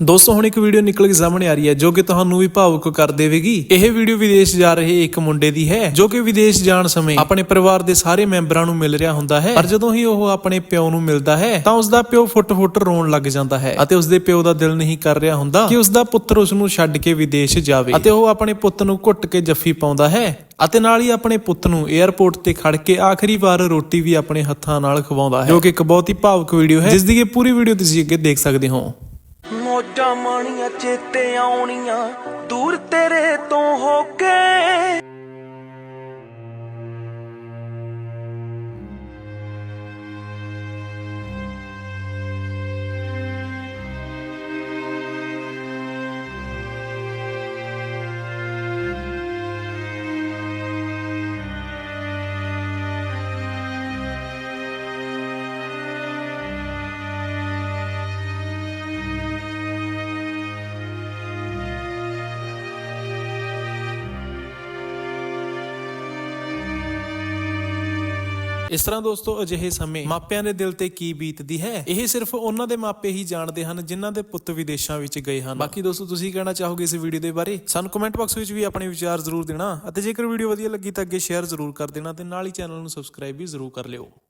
ਦੋਸਤੋ, ਹੁਣ ਇੱਕ ਵੀਡੀਓ ਨਿਕਲ ਕੇ ਸਾਹਮਣੇ ਆ ਰਹੀ ਹੈ, ਜੋ ਕਿ ਤੁਹਾਨੂੰ ਵੀ ਭਾਵੁਕ ਕਰ ਦੇਵੇਗੀ। ਇਹ ਵੀਡੀਓ ਵਿਦੇਸ਼ ਜਾ ਰਹੇ ਇੱਕ ਮੁੰਡੇ ਦੀ ਹੈ, ਜੋ ਕਿ ਵਿਦੇਸ਼ ਜਾਣ ਸਮੇਂ ਆਪਣੇ ਪਰਿਵਾਰ ਦੇ ਸਾਰੇ ਮੈਂਬਰਾਂ ਨੂੰ ਮਿਲ ਰਿਹਾ ਹੁੰਦਾ ਹੈ। ਪਰ ਜਦੋਂ ਹੀ ਉਹ ਆਪਣੇ ਪਿਓ ਨੂੰ ਮਿਲਦਾ ਹੈ, ਤਾਂ ਉਸ ਦਾ ਪਿਓ ਫੁੱਟ-ਫੁੱਟ ਰੋਣ ਲੱਗ ਜਾਂਦਾ ਹੈ ਅਤੇ ਉਸ ਦੇ ਪਿਓ ਦਾ ਦਿਲ ਨਹੀਂ ਕਰ ਰਿਹਾ ਹੁੰਦਾ ਕਿ ਉਸ ਦਾ ਪੁੱਤਰ ਉਸ ਨੂੰ ਛੱਡ ਕੇ ਵਿਦੇਸ਼ ਜਾਵੇ ਅਤੇ ਉਹ ਆਪਣੇ ਪੁੱਤ ਨੂੰ ਘੁੱਟ ਕੇ ਜੱਫੀ ਪਾਉਂਦਾ ਹੈ ਅਤੇ ਨਾਲ ਹੀ ਆਪਣੇ ਪੁੱਤ ਨੂੰ 에ਅਰਪੋਰਟ ਤੇ ਖੜ ਕੇ ਆਖਰੀ ਵਾਰ ਰੋਟੀ ਵੀ ਆਪਣੇ ਹੱਥਾਂ ਨਾਲ ਖਵਾਉਂਦਾ ਹੈ, ਜੋ ਕਿ ਇੱਕ ਬਹੁਤ ਹੀ ਭਾਵੁਕ ਵੀਡੀਓ ਹੈ, ਜਿਸ ਦੀ ਇਹ ਪੂਰੀ ਵੀਡੀਓ ਤੁਸੀਂ ਅੱਗੇ ਦੇਖ ਸਕਦੇ ਹੋ। ਮੋਜਾਂ ਮਾਣੀਆਂ ਚੇਤੇ ਆਉਣੀਆਂ। ਦੂਰ ਤੇਰੇ ਤੋਂ ਹੋ ਕੇ ਇਸ ਤਰ੍ਹਾਂ ਦੋਸਤੋ, ਅਜਿਹੇ ਸਮੇਂ ਮਾਪਿਆਂ ਦੇ ਦਿਲ ਤੇ ਕੀ ਬੀਤਦੀ ਹੈ? ਇਹ ਸਿਰਫ ਉਹਨਾਂ ਦੇ ਮਾਪੇ ਹੀ ਜਾਣਦੇ ਹਨ ਜਿਨ੍ਹਾਂ ਦੇ ਪੁੱਤ ਵਿਦੇਸ਼ਾਂ ਵਿੱਚ ਗਏ ਹਨ। ਬਾਕੀ ਦੋਸਤੋ, ਤੁਸੀਂ ਕਹਿਣਾ ਚਾਹੋਗੇ ਇਸ ਵੀਡੀਓ ਦੇ ਬਾਰੇ? ਸਾਨੂੰ ਕਮੈਂਟ ਬਾਕਸ ਵਿੱਚ ਵੀ ਆਪਣੇ ਵਿਚਾਰ ਜ਼ਰੂਰ ਦੇਣਾ ਅਤੇ ਜੇਕਰ ਵੀਡੀਓ ਵਧੀਆ ਲੱਗੀ ਤਾਂ ਅੱਗੇ ਸ਼ੇਅਰ ਜ਼ਰੂਰ ਕਰ ਦੇਣਾ ਤੇ ਨਾਲ ਹੀ ਚੈਨਲ ਨੂੰ ਸਬਸਕ੍ਰਾਈਬ ਵੀ ਜ਼ਰੂਰ ਕਰ ਲਿਓ।